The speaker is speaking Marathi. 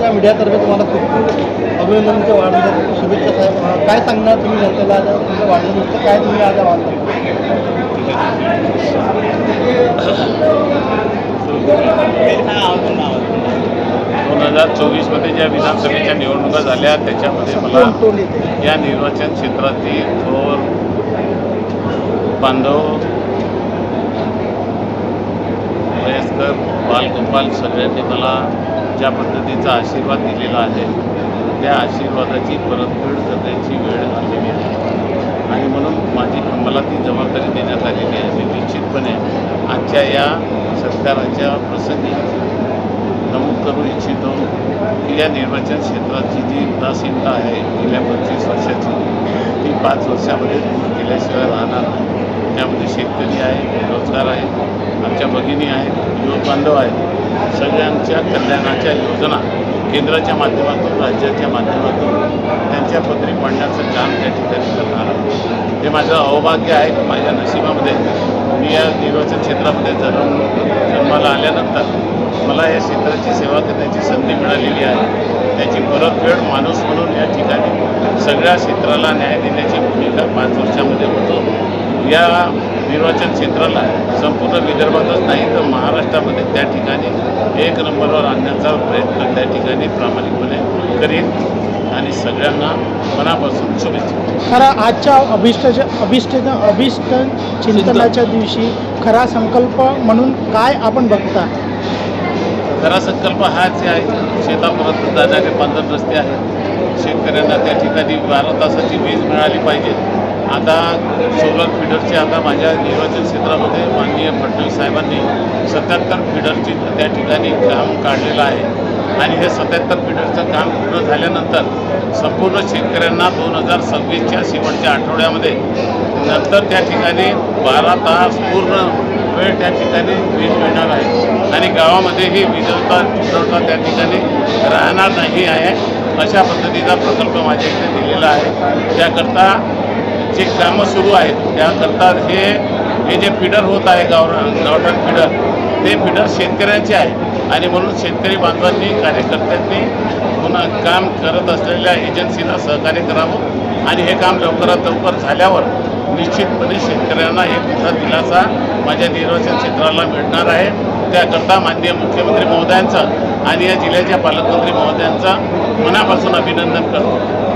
जिल्ह्यातर्फे तुम्हाला खूप खूप अभिनंदनच्या वाढदिवसाच्या शुभेच्छा साहेब. काय सांगणार तुम्ही जनतेला? आज तुमच्या वाढदिवसाचं काय तुम्ही आज दोन हजार चोवीसमध्ये ज्या विधानसभेच्या निवडणुका झाल्या त्याच्यामध्ये मला या निर्वाचन क्षेत्रातील थोर बांधव वयस्कर बालगोपाल सगळ्यांनी मला ज्या पद्धतीचा आशीर्वाद दिलेला आहे त्या आशीर्वादाची परतफेड करण्याची वेळ आलेली आहे. आणि म्हणून माझी मला ती जबाबदारी देण्यात आलेली आहे. मी निश्चितपणे आजच्या या सरकाराच्या प्रसंगी नमूद करू इच्छितो की या निर्वाचन क्षेत्राची जी उदासीनता आहे गेल्या पंचवीस वर्षाची ती पाच वर्षामध्ये दूर केल्याशिवाय राहणार नाही. त्यामध्ये शेतकरी आहे बेरोजगार आहे आमच्या भगिनी आहेत युवक बांधव आहेत. सगळ्यांच्या कल्याणाच्या योजना केंद्राच्या माध्यमातून राज्याच्या माध्यमातून त्यांच्या पदरी पडण्याचं काम त्या ठिकाणी करणार आहे हे माझं अवभाग्य आहे. की माझ्या नशिबामध्ये मी या निर्वाचन क्षेत्रामध्ये जन्म जन्माला आल्यानंतर मला या क्षेत्राची सेवा करण्याची संधी मिळालेली आहे. त्याची परतफेड माणूस म्हणून या ठिकाणी सगळ्या क्षेत्राला न्याय देण्याची भूमिका पाच वर्षामध्ये होतो. या निर्वाचन क्षेत्राला संपूर्ण विदर्भातच नाही तर महाराष्ट्रामध्ये त्या ठिकाणी एक नंबरवर आणण्याचा प्रयत्न त्या ठिकाणी प्रामाणिकपणे करीन. आणि सगळ्यांना मनापासून शुभेच्छा. खरा आजच्या अभिष्टाच्या अभिष्ट अभिष्ट चिंतनाच्या दिवशी खरा संकल्प म्हणून काय आपण बघता? खरा संकल्प हाच आहे शेतापर्यंत जाणारे पांढर रस्ते आहेत. शेतकऱ्यांना त्या ठिकाणी बारा तासाची वीज मिळाली पाहिजे. आता सोलर फिडरचे आता माझ्या निर्वाचन क्षेत्रामध्ये माननीय फडणवीस साहेबांनी सत्याहत्तर फिडरची त्या ठिकाणी काम काढलेलं आहे. आणि हे सत्याहत्तर फिडरचं काम पूर्ण झाल्यानंतर संपूर्ण शेतकऱ्यांना दोन हजार सव्वीसच्या शेवटच्या आठवड्यामध्ये नंतर त्या ठिकाणी बारा तास पूर्ण वेळ त्या ठिकाणी वीज मिळणार आहे. आणि गावामध्येही विजवता पुरवठा त्या ठिकाणी राहणार नाही आहे अशा पद्धतीचा प्रकल्प माझ्या इथे दिलेला आहे. त्याकरता जे कामं सुरू आहेत त्याकरता हे हे जे फिडर होत आहे गाव गावठाण फिडर ते फिडर शेतकऱ्यांचे आहे. आणि म्हणून शेतकरी बांधवांनी कार्यकर्त्यांनी पुन्हा काम करत असलेल्या एजन्सीला सहकार्य करावं. आणि हे काम लवकरात लवकर झाल्यावर निश्चितपणे शेतकऱ्यांना एक मोठा दिलासा माझ्या निर्वाचन क्षेत्राला मिळणार आहे. त्याकरता माननीय मुख्यमंत्री महोदयांचं आणि या जिल्ह्याच्या पालकमंत्री महोदयांचं मनापासून अभिनंदन करतो.